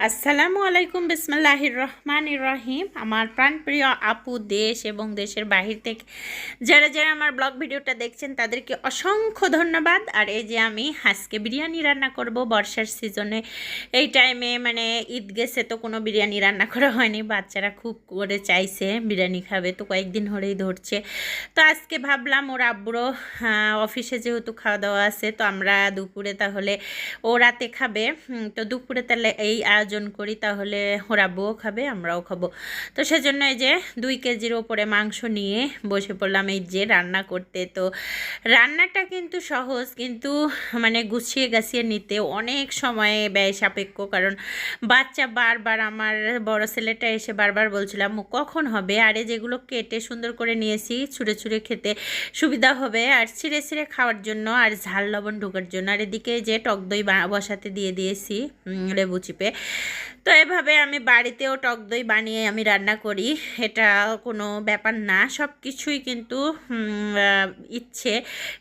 আসসালামু আলাইকুম, বিসমুল্লাহির রহমান রহিম। আমার প্রাণপ্রিয় আপু দেশ এবং দেশের বাহির থেকে যারা যারা আমার ব্লগ ভিডিওটা দেখছেন, তাদেরকে অসংখ্য ধন্যবাদ। আর এই যে আমি আজকে বিরিয়ানি রান্না করব, বর্ষার সিজনে এই টাইমে মানে ঈদ গেছে তো কোনো বিরিয়ানি রান্না করা হয়নি, বাচ্চারা খুব করে চাইছে বিরিয়ানি খাবে, তো কয়েকদিন ধরেই ধরছে। তো আজকে ভাবলাম ওর আব্বুরও অফিসে যেহেতু খাওয়া দাওয়া আছে, তো আমরা দুপুরে তাহলে ও রাতে খাবে। তো দুপুরে তাহলে এই আয়োজন করি, তাহলে ওরা বউ খাবে, আমরাও খাব। তো সেজন্য এই যে দুই কেজির ওপরে মাংস নিয়ে বসে পড়লাম এই যে রান্না করতে। তো রান্নাটা কিন্তু সহজ, কিন্তু মানে গুছিয়ে গাছিয়ে নিতে অনেক সময় ব্যয় সাপেক্ষ। কারণ বাচ্চা বারবার, আমার বড় ছেলেটা এসে বারবার বলছিলাম কখন হবে? আরে যেগুলো কেটে সুন্দর করে নিয়েছি, ছুঁড়ে ছুঁড়ে খেতে সুবিধা হবে। আর ছিঁড়ে ছিঁড়ে খাওয়ার জন্য আর ঝাল লবণ ঢোকার জন্য। আর এদিকে যে টক দই বসাতে দিয়ে দিয়েছি লেবু চিপে। তো এভাবে আমি বাড়িতেও টক দই বানিয়ে আমি রান্না করি। এটা কোনো ব্যাপার না সব কিছুই কিন্তু ইচ্ছে।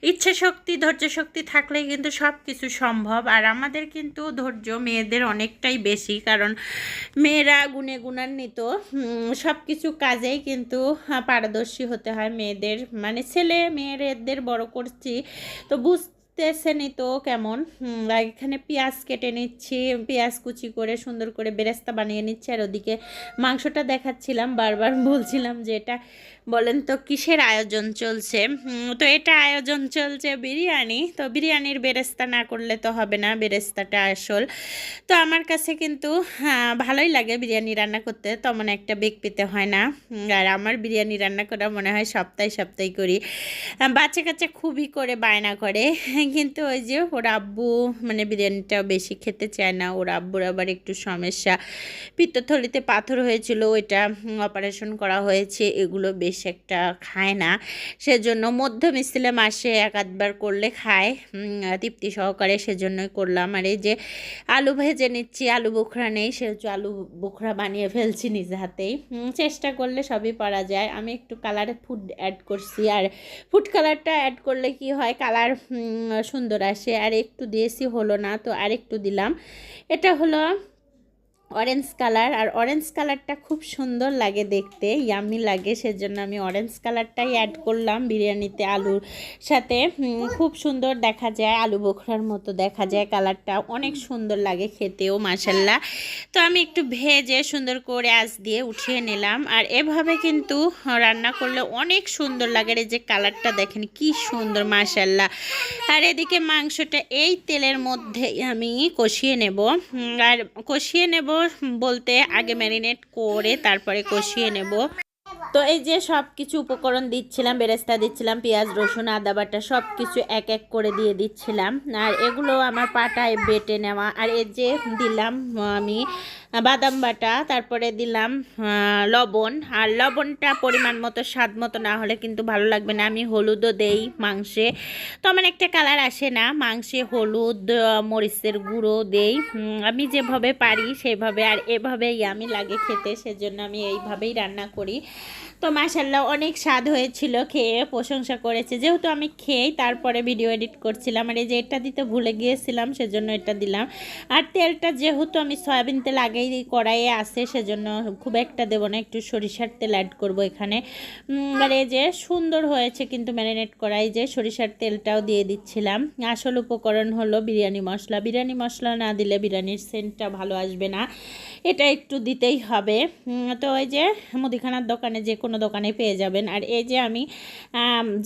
ইচ্ছে শক্তি, ধৈর্য শক্তি থাকলেই কিন্তু সব কিছু সম্ভব। আর আমাদের কিন্তু ধৈর্য মেয়েদের অনেকটাই বেশি, কারণ মেয়েরা গুণে গুণান্বিত সব কিছু কাজেই কিন্তু পারদর্শী হতে হয় মেয়েদের। মানে ছেলে মেয়েদের বড় করছি, তো বুঝতেছেনই তো কেমন? এখানে পেঁয়াজ কেটে নিচ্ছি পেঁয়াজ কুচি করে সুন্দর করে বেরেস্তা বানিয়ে নিচ্ছি আর ওদিকে মাংসটা দেখাচ্ছিলাম বারবার বলছিলাম যে এটা বলেন তো কিসের আয়োজন চলছে? তো এটা আয়োজন চলছে বিরিয়ানি তো বিরিয়ানির বেরেস্তা না করলে তো হবে না বেরেস্তাটা আসল। তো আমার কাছে কিন্তু হ্যাঁ, ভালোই লাগে বিরিয়ানি রান্না করতে তেমন একটা বেগ পেতে হয় না। আর আমার বিরিয়ানি রান্না করা মনে হয় সপ্তাহে সপ্তাহে করি। বাচ্চা কাচ্চা খুবই করে বায়না করে কিন্তু ওই যে ওর আব্বু মানে বিরিয়ানিটা বেশি খেতে চায় না। ওর আব্বুর আবার একটু সমস্যা। পিত্তথলিতে পাথর হয়েছিল, ওইটা অপারেশন করা হয়েছে, এগুলো বেশ একটা খায় না। সেজন্য মধ্যম স্তিলে মাসে এক আধবার করলে খায় তৃপ্তি সহকারে সেজন্যই করলাম। আর এই যে আলু ভেজে নিচ্ছি, আলু বোখরা নেই, সেহেতু আলু বোখরা বানিয়ে ফেলছি নিজে হাতেই। চেষ্টা করলে সবই পারা যায়। আমি একটু কালারে ফুড অ্যাড করছি। আর ফুড কালারটা অ্যাড করলে কি হয়? কালার সুন্দর আসে আর একটু দিয়েছি হলো না তো আর একটু দিলাম। এটা হলো অরেঞ্জ কালার আর অরেঞ্জ কালারটা খুব সুন্দর লাগে দেখতে ইয়ামি লাগে, সেজন্য আমি অরেঞ্জ কালারটাই অ্যাড করলাম বিরিয়ানিতে, আলুর সাথে। খুব সুন্দর দেখা যায়, আলু বোখরার মতো দেখা যায় কালারটা অনেক সুন্দর লাগে খেতেও মাসাল্লাহ তো আমি একটু ভেজে সুন্দর করে আঁচ দিয়ে উঠিয়ে নিলাম, আর এভাবে কিন্তু রান্না করলে অনেক সুন্দর লাগে এই যে কালারটা দেখেন কি সুন্দর মাসাল্লাহ আর এদিকে মাংসটা এই তেলের মধ্যে আমি কষিয়ে নেব আর কষিয়ে নেব বলতে আগে ম্যারিনেট করে তারপরে কষিয়ে নেব। তো এই যে সব কিছু উপকরণ দিচ্ছিলাম, বেরেস্তা দিচ্ছিলাম, পেঁয়াজ, রসুন, আদা বাটা সব কিছু এক এক করে দিয়ে দিচ্ছিলাম। আর এগুলো আমার পাটায় বেটে নেওয়া। আর এই যে দিলাম আমি বাদাম বাটা, তারপরে দিলাম লবণ। আর লবণটা পরিমাণ মতো, স্বাদ মতো না হলে কিন্তু ভালো লাগবে না। আমি হলুদও দেই মাংসে। তো আমার একটা কালার আসে না। মাংসে হলুদ মরিচের গুঁড়ো দেই। আমি যেভাবে পারি সেভাবে, আর এভাবেই আমি লাগে খেতে। সেজন্য আমি এইভাবেই রান্না করি। তো মাসাল্লাহ অনেক স্বাদ হয়েছিল, খেয়ে প্রশংসা করেছে। যেহেতু আমি খেয়েই তারপরে ভিডিও এডিট করছিলাম, আর এই যে এটা দিতে ভুলে গিয়েছিলাম, সেজন্য এটা দিলাম। আর তেলটা যেহেতু আমি সয়াবিন তেল আগেই কড়াইয়ে আসে সেজন্য খুব একটা দেবো না, একটু সরিষার তেল অ্যাড করব এখানে। আর এই যে সুন্দর হয়েছে কিন্তু ম্যারিনেট করাই যে সরিষার তেলটাও দিয়ে দিচ্ছিলাম। আসল উপকরণ হলো বিরিয়ানি মশলা। বিরিয়ানি মশলা না দিলে বিরিয়ানির সেন্টটা ভালো আসবে না। এটা একটু দিতেই হবে। তো ওই যে মুদিখানার দোকানে যে কোনো দোকানে পেয়ে যাবেন। আর এই যে আমি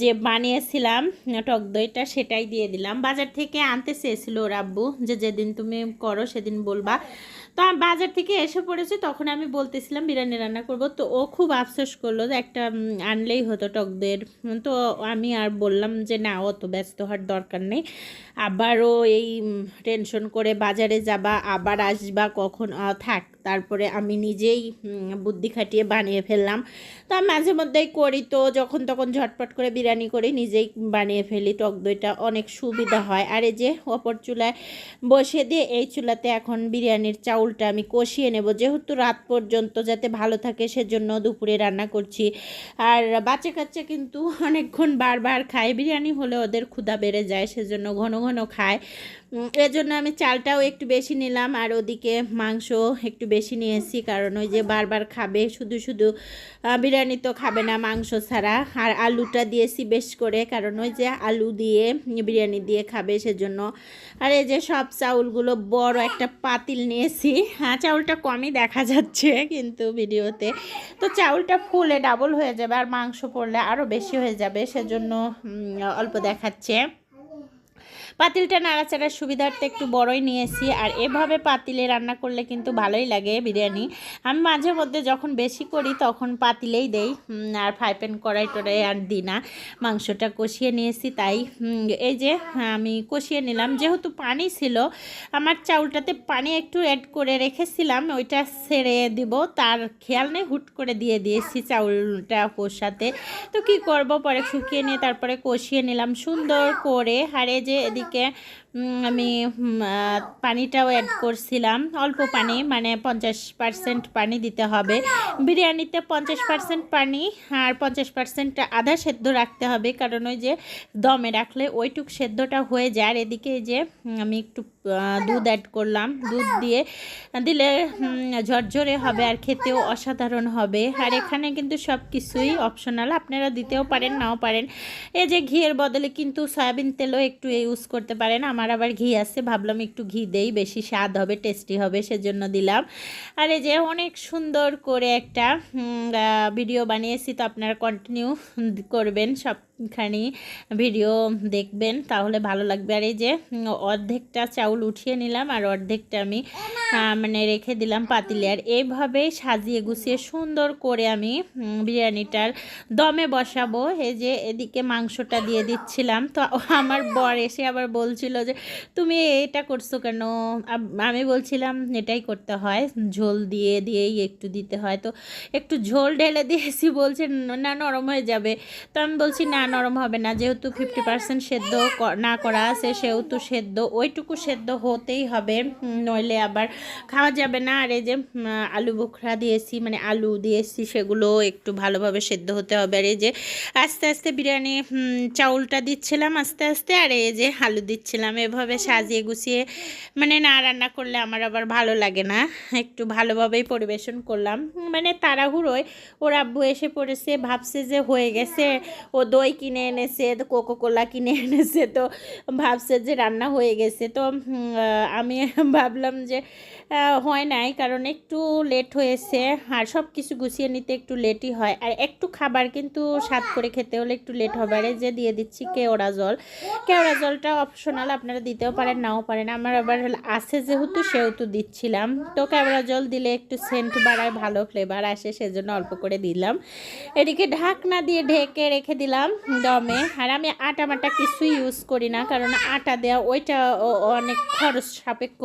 যে বানিয়েছিলাম টক দইটা সেটাই দিয়ে দিলাম। বাজার থেকে আনতে চেয়েছিল রাব্বু যে যেদিন তুমি করো সেদিন বলবা। তো আমি বাজার থেকে এসে পড়েছে তখন আমি বলতেছিলাম বিরিয়ানি রান্না করব। তো ও খুব আফসোস করল যে একটা আনলেই হতো টক দইয়ের উম, তো আমি আর বললাম যে না অত ব্যস্ত হওয়ার দরকার নেই। আবারও এই টেনশন করে বাজারে যাবা আবার আসবা কখন থাক। তারপরে আমি নিজেই বুদ্ধি খাটিয়ে বানিয়ে ফেললাম। তো আমি মাঝে মধ্যেই করি তো যখন তখন ঝটপট করে বিরিয়ানি করে নিজেই বানিয়ে ফেলি টক দইটা অনেক সুবিধা হয়। আর এই যে অপর চুলায় বসে দিয়ে এই চুলাতে এখন বিরিয়ানির চাউলটা আমি কষিয়ে নেব। যেহেতু রাত পর্যন্ত যাতে ভালো থাকে, সেজন্য দুপুরে রান্না করছি। আর বাচ্চা কাচ্চা কিন্তু অনেকক্ষণ বারবার খায়। বিরিয়ানি হলে ওদের ক্ষুধা বেড়ে যায়, সেজন্য ঘন ঘন খায়। এর জন্য আমি চালটাও একটু বেশি নিলাম আর ওদিকে মাংস একটু বেশি নিয়েছি, কারণ ওই যে বারবার খাবে, শুধু শুধু বিরিয়ানি তো খাবে না মাংস ছাড়া। আর আলুটা দিয়েছি বেশ করে, কারণ ওই যে আলু দিয়ে, বিরিয়ানি দিয়ে খাবে সেজন্য। আর এই যে সব চাউলগুলো বড় একটা পাতিল নিয়েছি। হ্যাঁ চাউলটা কমই দেখা যাচ্ছে কিন্তু ভিডিওতে। তো চাউলটা ফুলে ডাবল হয়ে যাবে আর মাংস পড়লে আরও বেশি হয়ে যাবে, সেজন্য অল্প দেখাচ্ছে। পাতিলটা নাড়াচাড়ার সুবিধার্থে একটু বড়ই নিয়েছি আর এভাবে পাতিলে রান্না করলে কিন্তু ভালোই লাগে বিরিয়ানি। আমি মাঝে মধ্যে যখন বেশি করি তখন পাতিলেই দেই আর ফ্রাই প্যান কড়াই টড়াই আর দিই না। মাংসটা কষিয়ে নিয়েছি তাই এই যে হ্যাঁ, আমি কষিয়ে নিলাম। যেহেতু পানি ছিল আমার চাউলটাতে পানি একটু অ্যাড করে রেখেছিলাম ওইটা ছেড়ে দিব। তার খেয়াল নেই হুট করে দিয়ে দিয়েছি চাউলটা কষাতে। তো কি করব? পরে শুকিয়ে নিয়ে তারপরে কষিয়ে নিলাম। সুন্দর করে এই যে এদিকে ठीक है। আমি পানিটাও অ্যাড করছিলাম। অল্প পানি মানে পঞ্চাশ পার্সেন্ট পানি দিতে হবে। বিরিয়ানিতে পঞ্চাশ পার্সেন্ট পানি আর পঞ্চাশ পার্সেন্ট আধা সেদ্ধ রাখতে হবে। কারণ ওই যে দমে রাখলে ওইটুক সেদ্ধটা হয়ে যায়। আর এদিকে যে আমি একটু দুধ অ্যাড করলাম। দুধ দিয়ে দিলে ঝরঝরে হবে আর খেতেও অসাধারণ হবে। আর এখানে কিন্তু সব কিছুই অপশনাল আপনারা দিতেও পারেন, নাও পারেন। এই যে ঘিয়ের বদলে কিন্তু সয়াবিন তেলও একটু ইউজ করতে পারেন। আমার আবার ঘি আছে, ভাবলাম একটু ঘি দেই, বেশি স্বাদ হবে টেস্টি হবে, সেজন্য দিলাম। আর এই যে অনেক সুন্দর করে একটা ভিডিও বানিয়েছি, তো আপনারা কন্টিনিউ করবেন সবখানি ভিডিও দেখবেন, তাহলে ভালো লাগবে। আর এই যে অর্ধেকটা চাউল উঠিয়ে নিলাম আর অর্ধেকটা আমি মানে রেখে দিলাম পাতিলে। আর এইভাবে সাজিয়ে গুছিয়ে সুন্দর করে আমি বিরিয়ানিটার দমে বসাবো। এই যে, এদিকে মাংসটা দিয়ে দিচ্ছিলাম। তো আমার বর এসে আবার বলছিল যে, তুমি এটা করছ কেন? আমি বলছিলাম, এটাই করতে হয়। ঝোল দিয়ে, দিয়েই একটু দিতে হয়। তো একটু ঝোল ঢেলে দিয়েছি, বলছে, না, নরম হয়ে যাবে। তো আমি বলছি, না নরম হবে না, যেহেতু ফিফটি পার্সেন্ট সেদ্ধ না করা আছে, সেহেতু সেদ্ধ, ওইটুকু সেদ্ধ হতেই হবে। নইলে আবার খাওয়া যাবে না। আর এই যে আলু বোখরা দিয়েছি মানে আলু দিয়েছি, সেগুলো একটু ভালোভাবে সেদ্ধ হতে হবে। আর এই যে, আস্তে আস্তে বিরিয়ানি চাউলটা দিচ্ছিলাম আস্তে আস্তে, আর এই যে আলু দিচ্ছিলাম। এভাবে সাজিয়ে গুছিয়ে মানে না রান্না করলে আমার আবার ভালো লাগে না। একটু ভালোভাবেই পরিবেশন করলাম। মানে তাড়াহুড়োয়, ওর আব্বু এসে পড়েছে, ভাবছে যে হয়ে গেছে। ও দই কিনে এনেছে, তো কোকো কোলা কিনে এনেছে, তো ভাবছে যে রান্না হয়ে গেছে। তো আমি ভাবলাম যে হয় নাই, কারণ একটু লেট হয়েছে আর সব কিছু গুছিয়ে নিতে একটু লেটই হয়। আর একটু খাবার কিন্তু স্বাদ করে খেতে হলে একটু লেট হবে। যে দিয়ে দিচ্ছি কেওড়া জল। কেওড়া জলটা অপশনাল আপনারা দিতেও পারেন, নাও পারেন। আমার আবার আছে যেহেতু, সেহেতু দিচ্ছিলাম। তো কেওড়া জল দিলে একটু সেন্ট বাড়ায়, ভালো ফ্লেভার আসে, সেজন্য অল্প করে দিলাম। এদিকে ঢাকনা দিয়ে ঢেকে রেখে দিলাম। দমে। আর আমি আটা মাটা কিছুই ইউজ করি না, কারণ আটা দেওয়া ওইটা অনেক খরচ সাপেক্ষ।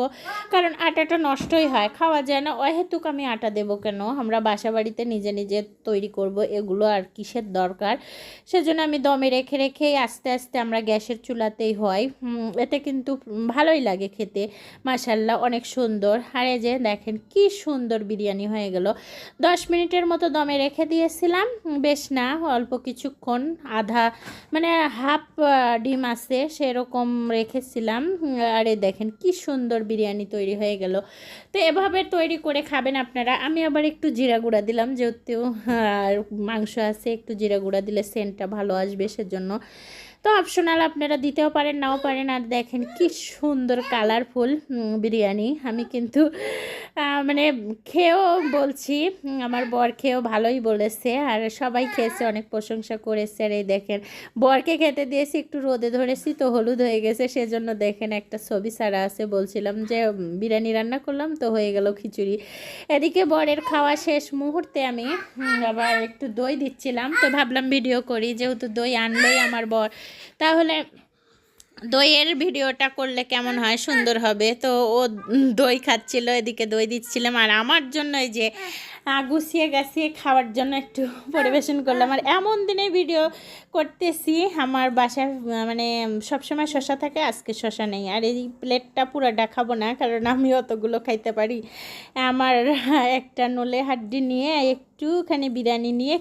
কারণ আটাটা নষ্টই হয়, খাওয়া যায় না। অহেতুক আমি আটা দেবো কেন? আমরা বাসা বাড়িতে নিজে নিজে তৈরি করব, এগুলো আর কিসের দরকার? সেজন্য আমি দমে রেখে রেখেই আস্তে আস্তে আমরা গ্যাসের চুলাতেই হয়। এতে কিন্তু ভালোই লাগে খেতে। মাসাল্লাহ অনেক সুন্দর। আর যে দেখেন, কি সুন্দর বিরিয়ানি হয়ে গেল। দশ মিনিটের মতো দমে রেখে দিয়েছিলাম। বেশ না, অল্প কিছুক্ষণ, আধা মানে হাফ ডিম আছে, সেরকম রেখেছিলাম। আরে দেখেন কি সুন্দর বিরিয়ানি তৈরি হয়ে গেল। তো এভাবে তৈরি করে খাবেন আপনারা। আমি আবার একটু জিরা গুঁড়া দিলাম, যেহেতু মাংস আছে, একটু জিরা গুঁড়া দিলে সেন্টটা ভালো আসবে সেজন্য। তো অপশনাল আপনারা দিতেও পারেন, নাও পারেন। আর দেখেন কি সুন্দর কালারফুল বিরিয়ানি। আমি কিন্তু মানে খেয়েও বলছি আমার বর খেয়েও ভালোই বলেছে। আর সবাই খেয়েছে, অনেক প্রশংসা করেছে। আর এই দেখেন, বরকে খেতে দিয়েছি, একটু রোদে ধরেছি, তো হলুদ হয়ে গেছে। সেজন্য দেখেন একটা ছবি সারা আছে, বলছিলাম যে বিরিয়ানি রান্না করলাম, তো হয়ে গেল খিচুড়ি। এদিকে বরের খাওয়া শেষ মুহূর্তে আমি আবার একটু দই দিচ্ছিলাম। তো ভাবলাম ভিডিও করি, যেহেতু দই আনলোই আমার বর। তাহলে দইয়ের ভিডিওটা করলে কেমন হয়? সুন্দর হবে। তো ও দই খাচ্ছিল, এদিকে দই দিচ্ছিলাম। আর আমার জন্য এই যে গুছিয়ে গাছিয়ে খাওয়ার জন্য একটু পরিবেশন করলাম। আর এমন দিনে ভিডিও করতেছি, আমার বাসায় মানে সবসময় শশা থাকে, আজকে শশা নেই। আর এই প্লেটটা পুরোটা খাব না, কারণ আমি অতগুলো খাইতে পারি। আমার একটা নলে হাড্ডি নিয়ে একটুখানি বিরিয়ানি নিয়ে